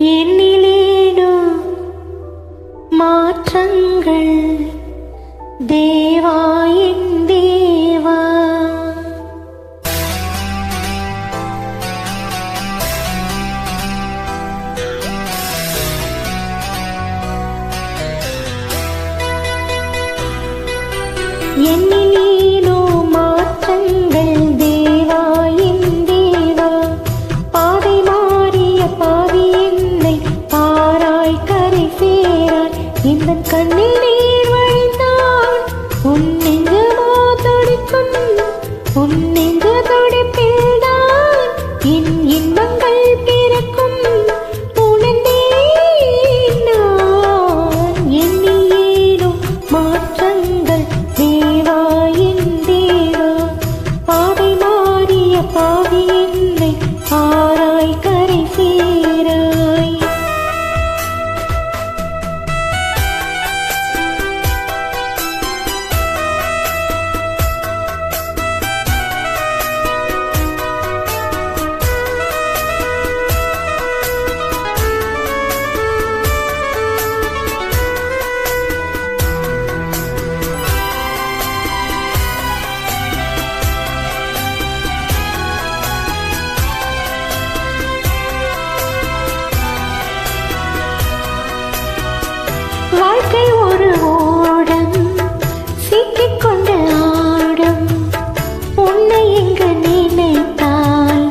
എന്നിലേനോ മാറ്റങ്ങൾ ദേ கண்ணில் வழிந்தான் உன் நெஞ்சமோ துடிக்கும் உன் நெஞ்ச துடிப்பில்தான். என் இன்பம் வாழ்க்கை ஒரு ஓடம் சிக்கிக்கொண்ட ஆடம். உன்னை எங்க நினைத்தால்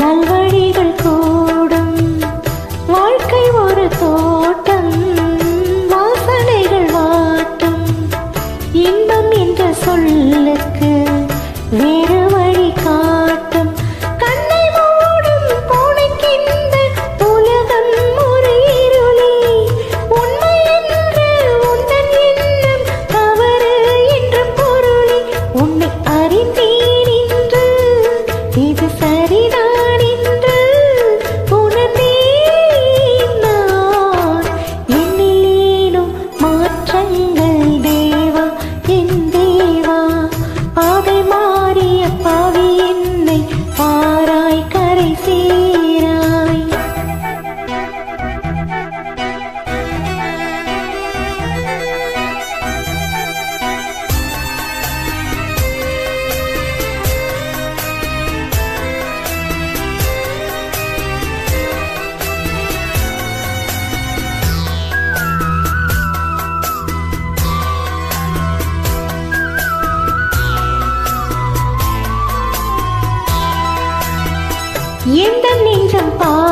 நல்வழிகள் கூட Yên tâm.